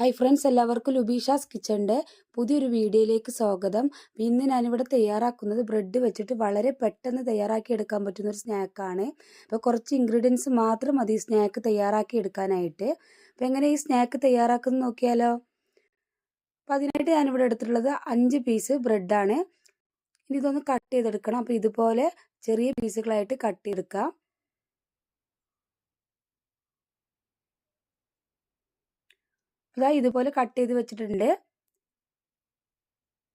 Hi friends എല്ലാവർക്കും ലുബീഷാസ് കിച്ചന്റെ പുതിയൊരു വീഡിയോയിലേക്ക് സ്വാഗതം. ഇന്ന് ഞാനിവിടെ തയ്യാറാക്കുന്നത് ബ്രെഡ് വെച്ചിട്ട് വളരെ പെട്ടെന്ന് തയ്യാറാക്കി എടുക്കാൻ പറ്റുന്ന ഒരു സ്നാക്കാണ് അപ്പോൾ കുറച്ച് ഇൻഗ്രീഡിയൻസ് മാത്രം മതി ഈ സ്നാക്ക് തയ്യാറാക്കി എടുക്കാനായിട്ട്. അപ്പോൾ എങ്ങനെ ഈ സ്നാക്ക് തയ്യാറാക്കുന്നത് നോക്കിയാലോ? അപ്പോൾ അതിനായിട്ട് ഞാനിവിടെ എടുത്തിട്ടുള്ളത് അഞ്ച് പീസ് ബ്രെഡാണ് ഇനി ഇതൊന്ന് കട്ട് ചെയ്തെടുക്കണം. അപ്പോൾ ഇതുപോലെ ചെറിയ പീസുകളായിട്ട് കട്ട് ചെയ്തെടുക്കാം. അതാ ഇതുപോലെ കട്ട് ചെയ്ത് വെച്ചിട്ടുണ്ട്.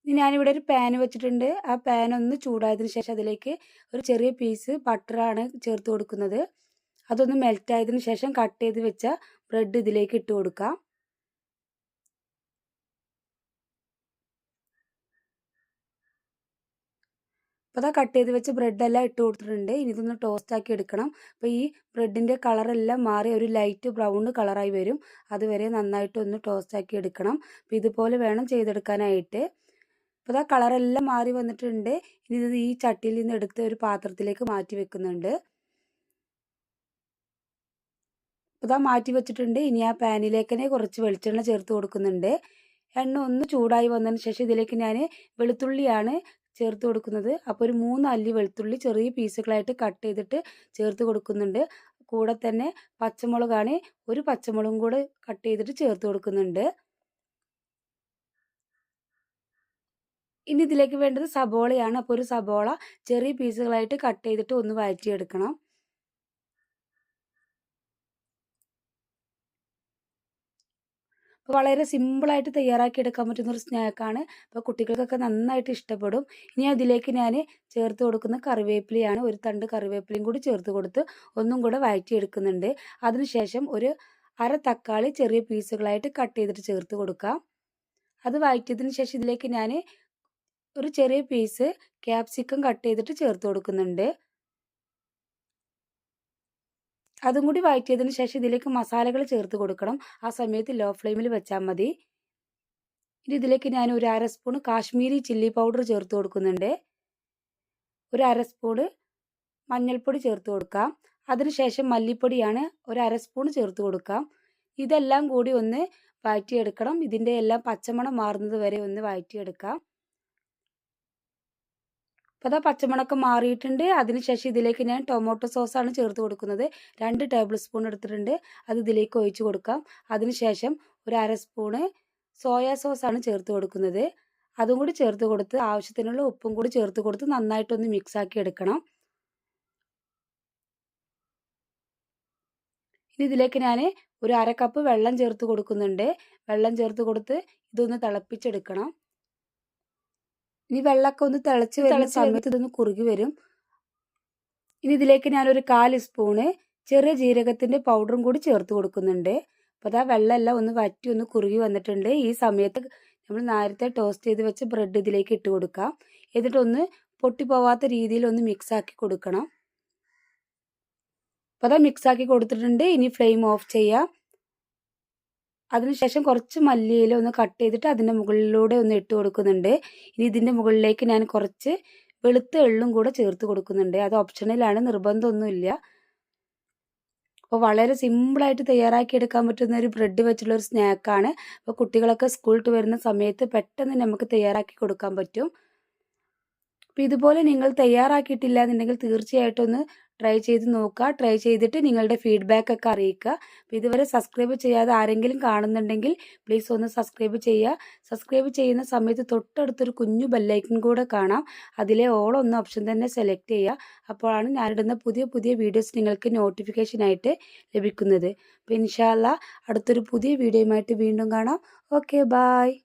ഞാനിവിടെ ഒരു പാൻ വെച്ചിട്ടുണ്ട്. ആ പാൻ ഒന്ന് ചൂടായതിനു ശേഷം അതിലേക്ക് ഒരു ചെറിയ പീസ് ബട്ടറാണ് ചേർത്ത് കൊടുക്കുന്നത്. അതൊന്ന് മെൽറ്റ് ആയതിനു ശേഷം കട്ട് ചെയ്ത് വെച്ച ബ്രെഡ് ഇതിലേക്ക് ഇട്ട് കൊടുക്കാം. അപ്പോൾ അതാ കട്ട് ചെയ്ത് വെച്ച് ബ്രെഡെല്ലാം ഇട്ട് കൊടുത്തിട്ടുണ്ട്. ഇനി ഇതൊന്ന് ടോസ്റ്റ് ആക്കി എടുക്കണം. അപ്പോൾ ഈ ബ്രെഡിന്റെ കളറെല്ലാം മാറി ഒരു ലൈറ്റ് ബ്രൗൺ കളറായി വരും. അതുവരെ നന്നായിട്ട് ഒന്ന് ടോസ്റ്റ് ആക്കി എടുക്കണം. അപ്പോൾ ഇതുപോലെ വേണം ചെയ്തെടുക്കാനായിട്ട്. അപ്പോൾ അതാ കളറെല്ലാം മാറി വന്നിട്ടുണ്ട്. ഇനി ഇത് ഈ ചട്ടിയിൽ നിന്ന് എടുത്ത് ഒരു പാത്രത്തിലേക്ക് മാറ്റി വെക്കുന്നുണ്ട്. അപ്പോൾ ഇതാ മാറ്റി വെച്ചിട്ടുണ്ട്. ഇനി ആ പാനിലേക്ക് തന്നെ കുറച്ച് വെളിച്ചെണ്ണ ചേർത്ത് കൊടുക്കുന്നുണ്ട്. എണ്ണ ഒന്ന് ചൂടായി വന്നതിന് ശേഷം ഇതിലേക്ക് ഞാൻ വെളുത്തുള്ളിയാണ് ചേർത്ത് കൊടുക്കുന്നത്. അപ്പോൾ ഒരു മൂന്ന് അല്ലി വെളുത്തുള്ളി ചെറിയ പീസുകളായിട്ട് കട്ട് ചെയ്തിട്ട് ചേർത്ത് കൊടുക്കുന്നുണ്ട്. കൂടെ തന്നെ പച്ചമുളകാണ്. ഒരു പച്ചമുളകും കൂടെ കട്ട് ചെയ്തിട്ട് ചേർത്ത് കൊടുക്കുന്നുണ്ട്. ഇനി ഇതിലേക്ക് വേണ്ടത് സബോളയാണ്. അപ്പോൾ ഒരു സബോള ചെറിയ പീസുകളായിട്ട് കട്ട് ചെയ്തിട്ട് ഒന്ന് വഴറ്റിയെടുക്കണം. വളരെ സിമ്പിളായിട്ട് തയ്യാറാക്കി എടുക്കാൻ പറ്റുന്ന ഒരു സ്നാക്കാണ് അപ്പോൾ കുട്ടികൾക്കൊക്കെ നന്നായിട്ട് ഇഷ്ടപ്പെടും. ഇനി അതിലേക്ക് ഞാൻ ചേർത്ത് കൊടുക്കുന്ന കറിവേപ്പിലയാണ് ഒരു തണ്ട് കറിവേപ്പിലയും കൂടി ചേർത്ത് കൊടുത്ത് ഒന്നും കൂടെ വഴറ്റിയെടുക്കുന്നുണ്ട്. അതിനുശേഷം ഒരു അര തക്കാളി ചെറിയ പീസുകളായിട്ട് കട്ട് ചെയ്തിട്ട് ചേർത്ത് കൊടുക്കാം. അത് വഴറ്റിയതിന് ശേഷം ഇതിലേക്ക് ഞാൻ ഒരു ചെറിയ പീസ് ക്യാപ്സിക്കം കട്ട് ചെയ്തിട്ട് ചേർത്ത് കൊടുക്കുന്നുണ്ട്. അതും കൂടി വഴറ്റിയതിന് ശേഷം ഇതിലേക്ക് മസാലകൾ ചേർത്ത് കൊടുക്കണം. ആ സമയത്ത് ലോ ഫ്ലെയിമിൽ വെച്ചാൽ മതി. ഇനി ഇതിലേക്ക് ഞാൻ ഒരു അര സ്പൂൺ കാശ്മീരി ചില്ലി പൗഡർ ചേർത്ത് കൊടുക്കുന്നുണ്ട്. ഒരു അര സ്പൂണ് മഞ്ഞൾപ്പൊടി ചേർത്ത് കൊടുക്കാം. അതിനുശേഷം മല്ലിപ്പൊടിയാണ് ഒരു അര സ്പൂൺ ചേർത്ത് കൊടുക്കാം. ഇതെല്ലാം കൂടി ഒന്ന് വഴറ്റിയെടുക്കണം ഇതിന്റെ എല്ലാം പച്ചമണം മാറുന്നത് വരെ ഒന്ന് വഴറ്റിയെടുക്കാം അപ്പോൾ അതാ പച്ചമുളക് മാറിയിട്ടുണ്ട്. അതിനുശേഷം ഇതിലേക്ക് ഞാൻ ടൊമാറ്റോ സോസാണ് ചേർത്ത് കൊടുക്കുന്നത്. രണ്ട് ടേബിൾ സ്പൂൺ എടുത്തിട്ടുണ്ട്. അത് ഇതിലേക്ക് ഒഴിച്ച് കൊടുക്കാം. അതിനുശേഷം ഒരു അര സ്പൂണ് സോയാ സോസാണ് ചേർത്ത് കൊടുക്കുന്നത്. അതും കൂടി ചേർത്ത് കൊടുത്ത് ആവശ്യത്തിനുള്ള ഉപ്പും കൂടി ചേർത്ത് കൊടുത്ത് നന്നായിട്ടൊന്ന് മിക്സാക്കി എടുക്കണം. ഇനി ഇതിലേക്ക് ഞാൻ ഒരു അര കപ്പ് വെള്ളം ചേർത്ത് കൊടുക്കുന്നുണ്ട്. വെള്ളം ചേർത്ത് കൊടുത്ത് ഇതൊന്ന് തിളപ്പിച്ചെടുക്കണം. ഇനി വെള്ളമൊക്കെ ഒന്ന് തിളച്ച് വരുന്ന സമയത്ത് ഇതൊന്ന് കുറുകി വരും. ഇനി ഇതിലേക്ക് ഞാനൊരു കാൽ സ്പൂണ് ചെറിയ ജീരകത്തിന്റെ പൗഡറും കൂടി ചേർത്ത് കൊടുക്കുന്നുണ്ട്. അപ്പോൾ അതാ വെള്ളമെല്ലാം ഒന്ന് വറ്റി ഒന്ന് കുറുകി വന്നിട്ടുണ്ട്. ഈ സമയത്ത് നമ്മൾ നേരത്തെ ടോസ്റ്റ് ചെയ്ത് വെച്ച ബ്രെഡ് ഇതിലേക്ക് ഇട്ട് കൊടുക്കാം. എന്നിട്ടൊന്ന് പൊട്ടിപ്പോവാത്ത രീതിയിൽ ഒന്ന് മിക്സാക്കി കൊടുക്കണം. അപ്പോൾ അതാ മിക്സാക്കി കൊടുത്തിട്ടുണ്ട്. ഇനി ഫ്ലെയിം ഓഫ് ചെയ്യാം. അതിനുശേഷം കുറച്ച് മല്ലിയില ഒന്ന് കട്ട് ചെയ്തിട്ട് അതിന്റെ മുകളിലൂടെ ഒന്ന് ഇട്ട് കൊടുക്കുന്നുണ്ട്. ഇനി ഇതിന്റെ മുകളിലേക്ക് ഞാൻ കുറച്ച് വെളുത്ത എള്ളും കൂടെ ചേർത്ത് കൊടുക്കുന്നുണ്ട്. അത് ഓപ്ഷണലാണ് നിർബന്ധമൊന്നുമില്ല. അപ്പോൾ വളരെ സിമ്പിളായിട്ട് തയ്യാറാക്കി എടുക്കാൻ പറ്റുന്ന ഒരു ബ്രെഡ് വെച്ചുള്ള ഒരു സ്നാക്കാണ് അപ്പോൾ കുട്ടികളൊക്കെ സ്കൂളിൽ വരുന്ന സമയത്ത് പെട്ടെന്ന് നമുക്ക് തയ്യാറാക്കി കൊടുക്കാൻ പറ്റും. അപ്പോൾ ഇതുപോലെ നിങ്ങൾ തയ്യാറാക്കിയിട്ടില്ല എന്നുണ്ടെങ്കിൽ തീർച്ചയായിട്ടും ഒന്ന് ട്രൈ ചെയ്ത് നോക്കുക. ട്രൈ ചെയ്തിട്ട് നിങ്ങളുടെ ഫീഡ്ബാക്ക് ഒക്കെ അറിയിക്കുക. അപ്പോൾ ഇതുവരെ സബ്സ്ക്രൈബ് ചെയ്യാതെ ആരെങ്കിലും കാണുന്നുണ്ടെങ്കിൽ പ്ലീസ് ഒന്ന് സബ്സ്ക്രൈബ് ചെയ്യുക. സബ്സ്ക്രൈബ് ചെയ്യുന്ന സമയത്ത് തൊട്ടടുത്തൊരു കുഞ്ഞു ബെല്ലൈക്കൺ കൂടെ കാണാം. അതിലെ ഓൾ ഒന്ന് ഓപ്ഷൻ തന്നെ സെലക്ട് ചെയ്യുക. അപ്പോഴാണ് ഞാനിടുന്ന പുതിയ പുതിയ വീഡിയോസ് നിങ്ങൾക്ക് നോട്ടിഫിക്കേഷനായിട്ട് ലഭിക്കുന്നത്. അപ്പോൾ ഇൻഷാല്ല അടുത്തൊരു പുതിയ വീഡിയോയുമായിട്ട് വീണ്ടും കാണാം. Okay bye